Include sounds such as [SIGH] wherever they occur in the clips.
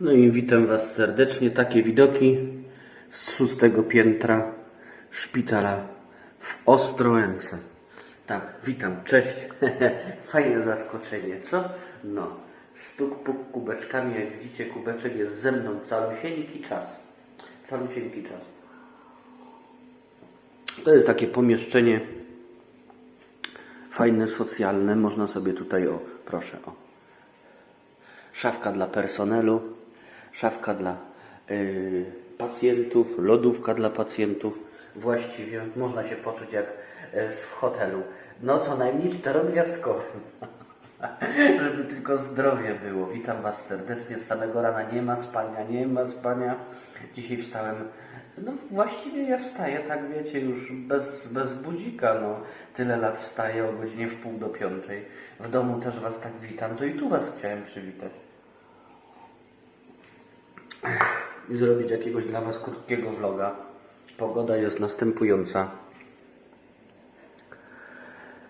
No i witam Was serdecznie. Takie widoki z szóstego piętra szpitala w Ostrołęce. Tak, witam, cześć. [LAUGHS] Fajne zaskoczenie, co? No, stuk puk kubeczkami. Jak widzicie, kubeczek jest ze mną calusieńki czas. Calusieńki czas. To jest takie pomieszczenie fajne, socjalne. Można sobie tutaj, o, proszę, o, szafka dla personelu, szafka dla y, pacjentów, lodówka dla pacjentów. Właściwie można się poczuć jak y, w hotelu. No co najmniej czterogwiazdkowym. [LAUGHS] Żeby tylko zdrowie było. Witam Was serdecznie. Z samego rana nie ma spania, nie ma spania. Dzisiaj wstałem. No właściwie ja wstaję, tak wiecie, już bez, bez budzika. No. Tyle lat wstaję o godzinie w pół do piątej. W domu też Was tak witam. To i tu Was chciałem przywitać. I zrobić jakiegoś dla Was krótkiego vloga. Pogoda jest następująca.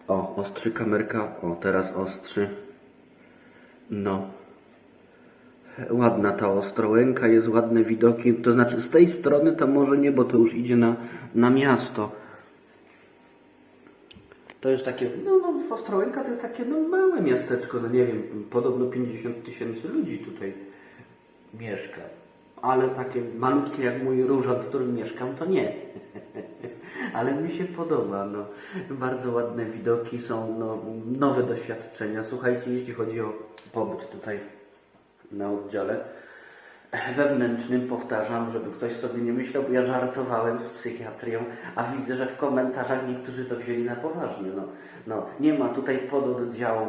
O, ostrzy kamerka. O, teraz ostrzy. No. Ładna ta ostrołęka, jest ładne widoki. To znaczy z tej strony to może nie, bo to już idzie na, na miasto. To jest takie, no, no Ostrołęka to jest takie no, małe miasteczko, no nie wiem, podobno 50 tysięcy ludzi tutaj mieszka. Ale takie malutkie jak mój różan, w którym mieszkam, to nie. [LAUGHS] Ale mi się podoba. No. Bardzo ładne widoki są, no, nowe doświadczenia. Słuchajcie, jeśli chodzi o pobyt tutaj na oddziale wewnętrznym, powtarzam, żeby ktoś sobie nie myślał, bo ja żartowałem z psychiatrią, a widzę, że w komentarzach niektórzy to wzięli na poważnie. No, no, nie ma tutaj pododdziału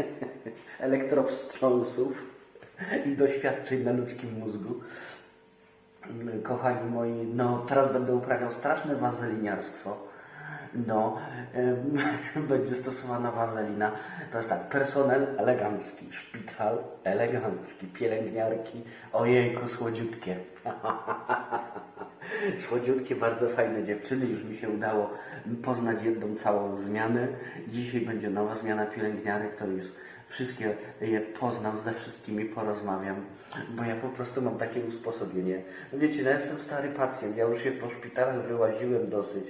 [LAUGHS] elektrowstrząsów [LAUGHS] i doświadczeń na ludzkim mózgu. Kochani moi, no teraz będę uprawiał straszne wazeliniarstwo. No, [LAUGHS] będzie stosowana wazelina. To jest tak, personel elegancki, szpital elegancki, pielęgniarki, ojejku, słodziutkie. [LAUGHS] Słodziutkie, bardzo fajne dziewczyny, już mi się udało poznać jedną całą zmianę. Dzisiaj będzie nowa zmiana pielęgniarek, to już wszystkie je poznam, ze wszystkimi porozmawiam, bo ja po prostu mam takie usposobienie. Wiecie, no ja jestem stary pacjent, ja już się po szpitalach wyłaziłem dosyć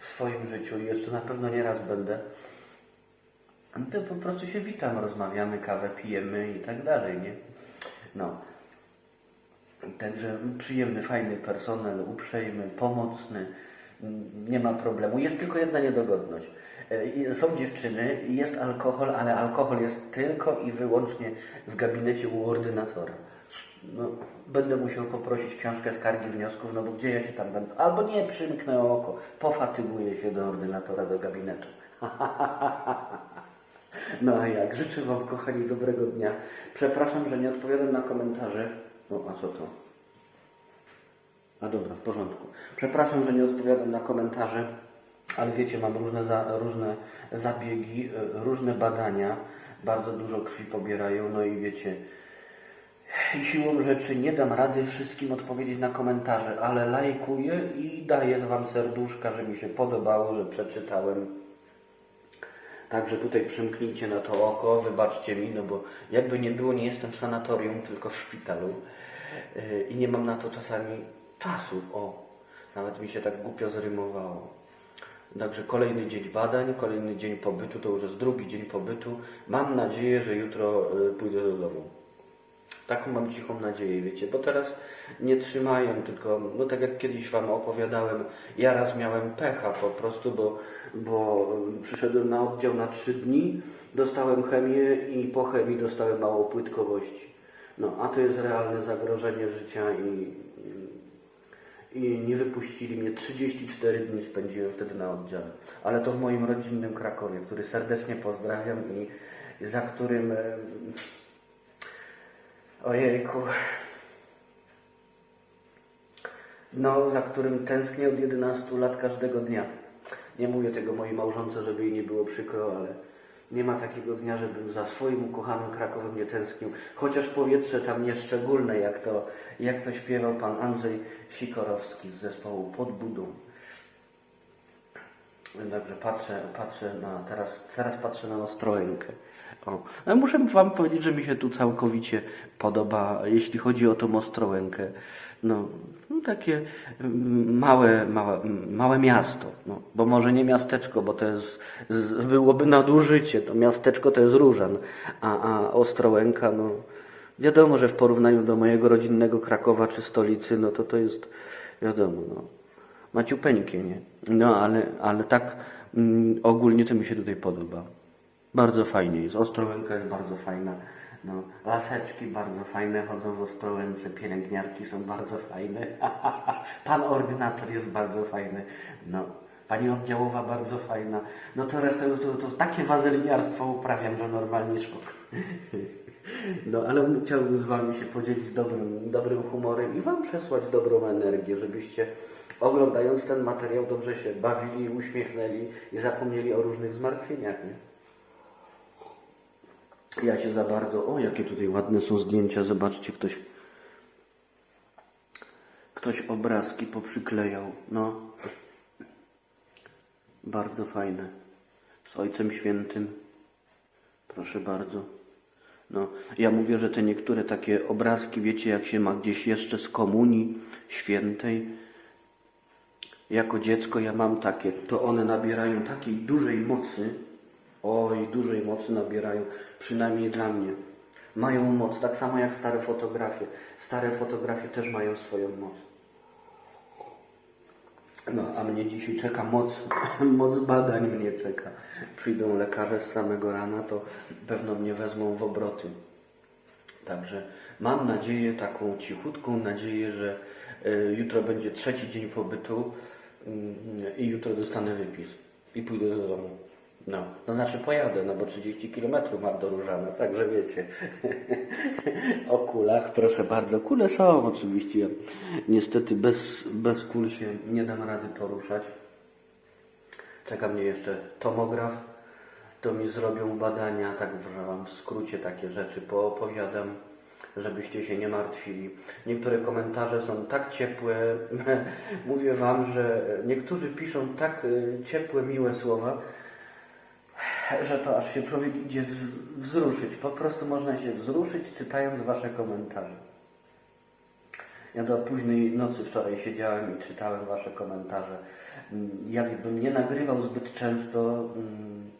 w swoim życiu i jeszcze na pewno nie raz będę. To po prostu się witam, rozmawiamy, kawę pijemy i tak dalej, nie? No. Także przyjemny, fajny personel, uprzejmy, pomocny, nie ma problemu. Jest tylko jedna niedogodność. Są dziewczyny, jest alkohol, ale alkohol jest tylko i wyłącznie w gabinecie u ordynatora. No, będę musiał poprosić książkę skargi wniosków, no bo gdzie ja się tam będę? Albo nie, przymknę oko, pofatyguję się do ordynatora, do gabinetu. [LAUGHS] No a jak? Życzę Wam, kochani, dobrego dnia. Przepraszam, że nie odpowiadam na komentarze. No a co to? A dobra, w porządku. Przepraszam, że nie odpowiadam na komentarze, ale wiecie, mam różne, za, różne zabiegi, e, różne badania. Bardzo dużo krwi pobierają, no i wiecie, i siłą rzeczy nie dam rady wszystkim odpowiedzieć na komentarze, ale lajkuję i daję Wam serduszka, że mi się podobało, że przeczytałem. Także tutaj przymknijcie na to oko, wybaczcie mi, no bo jakby nie było, nie jestem w sanatorium, tylko w szpitalu Yy, i nie mam na to czasami czasu. O, nawet mi się tak głupio zrymowało. Także kolejny dzień badań, kolejny dzień pobytu, to już jest drugi dzień pobytu. Mam nadzieję, że jutro yy, pójdę do domu. Taką mam cichą nadzieję, wiecie, bo teraz nie trzymają, tylko, no tak jak kiedyś Wam opowiadałem, ja raz miałem pecha po prostu, bo, bo przyszedłem na oddział na trzy dni, dostałem chemię i po chemii dostałem mało płytkowości. No, a to jest realne zagrożenie życia i, i nie wypuścili mnie. 34 dni spędziłem wtedy na oddziale. Ale to w moim rodzinnym Krakowie, który serdecznie pozdrawiam i za którym... e, Ojejku. No, za którym tęsknię od 11 lat każdego dnia. Nie mówię tego mojej małżonce, żeby jej nie było przykro, ale nie ma takiego dnia, żebym za swoim ukochanym Krakowem nie tęsknił. Chociaż powietrze tam nieszczególne, jak to, jak to śpiewał pan Andrzej Sikorowski z zespołu Pod Budą. Dobrze, patrzę, patrzę na, teraz, teraz patrzę na Ostrołękę. O. No, muszę Wam powiedzieć, że mi się tu całkowicie podoba, jeśli chodzi o tą Ostrołękę. No, no takie mm, małe, małe, małe miasto, no, bo może nie miasteczko, bo to jest, byłoby nadużycie, to miasteczko to jest Różan, a, a Ostrołęka, no, wiadomo, że w porównaniu do mojego rodzinnego Krakowa czy stolicy, no to to jest, wiadomo, no, maciupeńkie, nie? No, ale, ale tak mm, ogólnie to mi się tutaj podoba. Bardzo fajnie jest. Ostrołęka jest bardzo fajna. No, laseczki bardzo fajne chodzą w Ostrołęce, pielęgniarki są bardzo fajne. [LAUGHS] Pan ordynator jest bardzo fajny. No, pani oddziałowa bardzo fajna. No to resztę, to, to takie wazeliniarstwo uprawiam, że normalnie szok. [LAUGHS] No, ale chciałbym z Wami się podzielić dobrym, dobrym humorem i Wam przesłać dobrą energię, żebyście oglądając ten materiał dobrze się bawili, uśmiechnęli i zapomnieli o różnych zmartwieniach. Nie? Ja się za bardzo. O, jakie tutaj ładne są zdjęcia. Zobaczcie, ktoś. Ktoś obrazki poprzyklejał. No. Bardzo fajne. Z Ojcem Świętym. Proszę bardzo. No, ja mówię, że te niektóre takie obrazki, wiecie, jak się ma gdzieś jeszcze z komunii świętej, jako dziecko ja mam takie, to one nabierają takiej dużej mocy, oj, dużej mocy nabierają, przynajmniej dla mnie. Mają moc, tak samo jak stare fotografie. Stare fotografie też mają swoją moc. No, a mnie dzisiaj czeka moc, [LAUGHS] moc badań mnie czeka. Przyjdą lekarze z samego rana, to pewno mnie wezmą w obroty. Także mam nadzieję, taką cichutką nadzieję, że y, jutro będzie trzeci dzień pobytu mm, i jutro dostanę wypis i pójdę do domu. No, to znaczy pojadę, no bo 30 km mam do Różana, także wiecie. [LAUGHS] o kulach, proszę bardzo. Kule są oczywiście. Niestety bez, bez kul się nie dam rady poruszać. Czeka mnie jeszcze tomograf. To mi zrobią badania, tak że Wam w skrócie takie rzeczy poopowiadam, żebyście się nie martwili. Niektóre komentarze są tak ciepłe, [LAUGHS] mówię Wam, że niektórzy piszą tak y, ciepłe, miłe słowa, że to aż się człowiek idzie wz- wzruszyć. Po prostu można się wzruszyć, czytając Wasze komentarze. Ja do późnej nocy wczoraj siedziałem i czytałem Wasze komentarze. Mm, Jakbym nie nagrywał zbyt często, mm,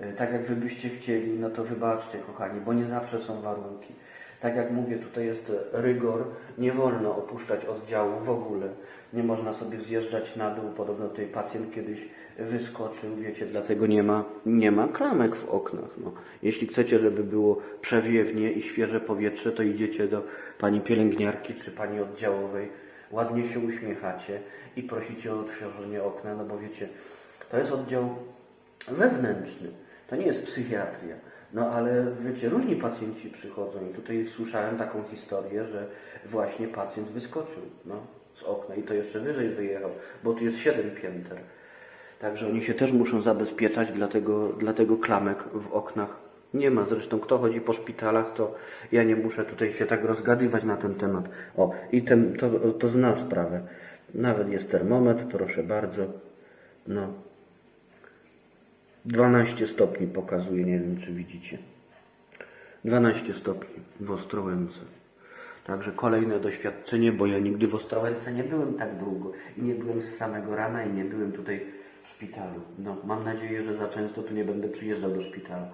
y, tak jak Wy byście chcieli, no to wybaczcie, kochani, bo nie zawsze są warunki. Tak jak mówię, tutaj jest rygor, nie wolno opuszczać oddziału w ogóle. Nie można sobie zjeżdżać na dół. Podobno tutaj pacjent kiedyś wyskoczył, wiecie, dlatego nie ma, nie ma klamek w oknach. No. Jeśli chcecie, żeby było przewiewnie i świeże powietrze, to idziecie do pani pielęgniarki czy pani oddziałowej, ładnie się uśmiechacie i prosicie o otworzenie okna, no bo wiecie, to jest oddział wewnętrzny, to nie jest psychiatria. No ale wiecie, różni pacjenci przychodzą i tutaj słyszałem taką historię, że właśnie pacjent wyskoczył no, z okna i to jeszcze wyżej wyjechał, bo tu jest siedem pięter. Także oni się też muszą zabezpieczać, dlatego, dlatego klamek w oknach nie ma. Zresztą kto chodzi po szpitalach, to ja nie muszę tutaj się tak rozgadywać na ten temat. O, i ten, to, to zna sprawę. Nawet jest termometr, proszę bardzo. No, 12 stopni pokazuje, nie wiem czy widzicie. 12 stopni w Ostrołęce. Także kolejne doświadczenie, bo ja nigdy w Ostrołęce nie byłem tak długo i nie byłem z samego rana i nie byłem tutaj w szpitalu. No, mam nadzieję, że za często tu nie będę przyjeżdżał do szpitala.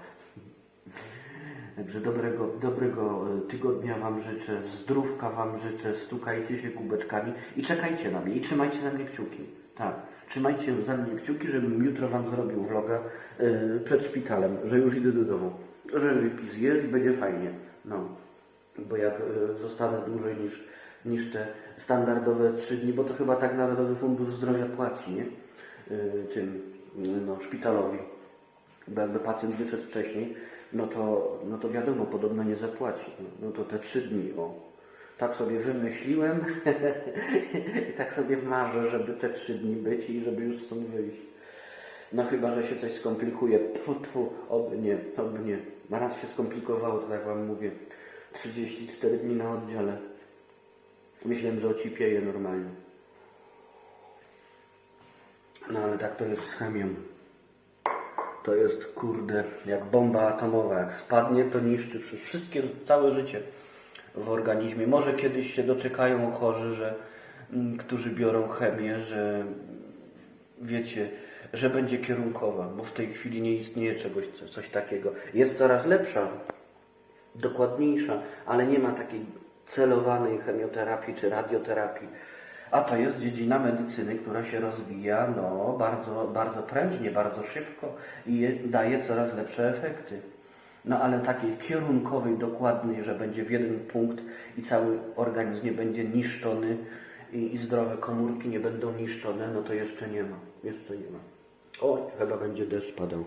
Także dobrego, dobrego e, tygodnia Wam życzę, zdrówka Wam życzę, stukajcie się kubeczkami i czekajcie na mnie i trzymajcie za mnie kciuki. Tak, trzymajcie za mnie kciuki, żebym jutro Wam zrobił vloga e, przed szpitalem, że już idę do domu, że wypis jest i będzie fajnie. No, bo jak e, zostanę dłużej niż, niż te standardowe trzy dni, bo to chyba tak Narodowy Fundusz Zdrowia płaci, nie? E, tym no, szpitalowi. Bo jakby pacjent wyszedł wcześniej, no to, no to wiadomo, podobno nie zapłaci. No to te trzy dni, o. Tak sobie wymyśliłem [LAUGHS] i tak sobie marzę, żeby te trzy dni być i żeby już stąd wyjść. No chyba, że się coś skomplikuje. Tfu, tfu, oby nie, oby nie. Raz się skomplikowało, to tak Wam mówię, 34 dni na oddziale. Myślałem, że ocipieję normalnie. No ale tak to jest z chemią. To jest kurde, jak bomba atomowa. Jak spadnie, to niszczy wszy- wszystkie, całe życie w organizmie. Może kiedyś się doczekają chorzy, że, mm, którzy biorą chemię, że wiecie, że będzie kierunkowa, bo w tej chwili nie istnieje czegoś, co- coś takiego. Jest coraz lepsza, dokładniejsza, ale nie ma takiej celowanej chemioterapii czy radioterapii. A to jest dziedzina medycyny, która się rozwija no, bardzo, bardzo prężnie, bardzo szybko i je- daje coraz lepsze efekty. No ale takiej kierunkowej, dokładnej, że będzie w jeden punkt i cały organizm nie będzie niszczony i, i zdrowe komórki nie będą niszczone, no to jeszcze nie ma. Jeszcze nie ma. Oj, chyba będzie deszcz padał.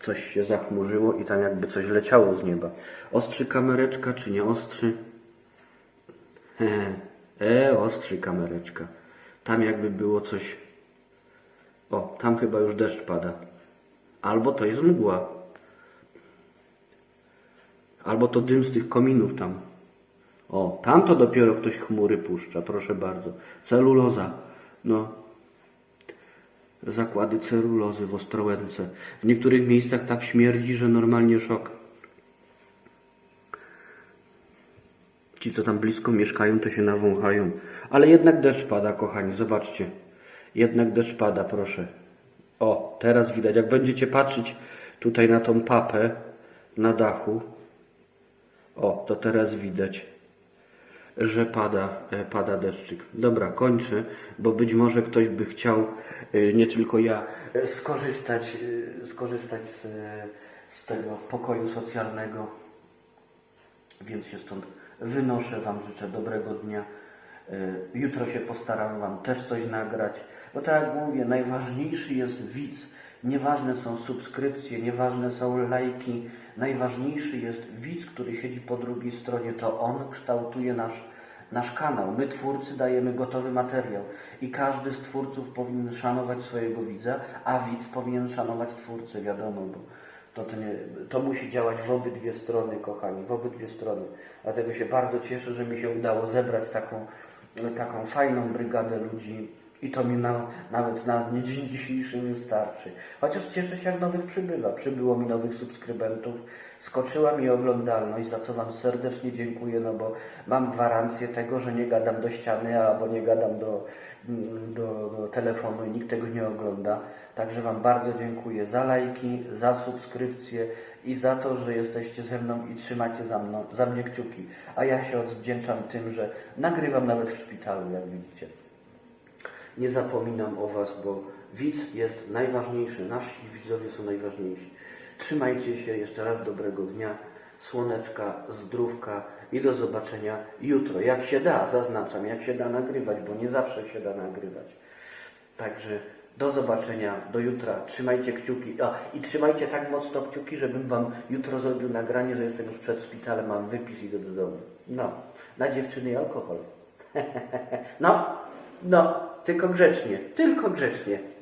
Coś się zachmurzyło i tam jakby coś leciało z nieba. Ostrzy kamereczka, czy nie ostrzy? Hehe. [LAUGHS] E, ostrzy kamereczka. Tam jakby było coś. O, tam chyba już deszcz pada. Albo to jest mgła. Albo to dym z tych kominów tam. O, tam to dopiero ktoś chmury puszcza, proszę bardzo. Celuloza. No, zakłady celulozy w Ostrołęce. W niektórych miejscach tak śmierdzi, że normalnie szok. Ci, co tam blisko mieszkają, to się nawąchają. Ale jednak deszcz pada, kochani, zobaczcie. Jednak deszcz pada, proszę. O, teraz widać. Jak będziecie patrzeć tutaj na tą papę na dachu, o, to teraz widać, że pada, e, pada deszczyk. Dobra, kończę, bo być może ktoś by chciał, e, nie tylko ja, e, skorzystać, skorzystać z, z tego pokoju socjalnego. Więc się stąd wynoszę. Wam życzę dobrego dnia. E, Jutro się postaram Wam też coś nagrać. Bo tak jak mówię, najważniejszy jest widz. Nieważne są subskrypcje, nieważne są lajki. Najważniejszy jest widz, który siedzi po drugiej stronie. To on kształtuje nasz, nasz kanał. My, twórcy, dajemy gotowy materiał. I każdy z twórców powinien szanować swojego widza, a widz powinien szanować twórcę, wiadomo, bo to, to, nie, to musi działać w obydwie strony, kochani, w obydwie strony. Dlatego się bardzo cieszę, że mi się udało zebrać taką, taką fajną brygadę ludzi i to mi na, nawet na dzień dzisiejszy wystarczy. Chociaż cieszę się, jak nowych przybywa. Przybyło mi nowych subskrybentów, skoczyła mi oglądalność, za co Wam serdecznie dziękuję, no bo mam gwarancję tego, że nie gadam do ściany albo nie gadam do, do, do telefonu i nikt tego nie ogląda. Także Wam bardzo dziękuję za lajki, za subskrypcje i za to, że jesteście ze mną i trzymacie za, mną, za mnie kciuki. A ja się odwdzięczam tym, że nagrywam nawet w szpitalu, jak widzicie. Nie zapominam o Was, bo widz jest najważniejszy. Nasi widzowie są najważniejsi. Trzymajcie się, jeszcze raz dobrego dnia, słoneczka, zdrówka i do zobaczenia jutro. Jak się da, zaznaczam, jak się da nagrywać, bo nie zawsze się da nagrywać. Także do zobaczenia, do jutra. Trzymajcie kciuki. A, I trzymajcie tak mocno kciuki, żebym Wam jutro zrobił nagranie, że jestem już przed szpitalem, mam wypis i do domu. No, na dziewczyny i alkohol. [LAUGHS] no, no, tylko grzecznie, tylko grzecznie.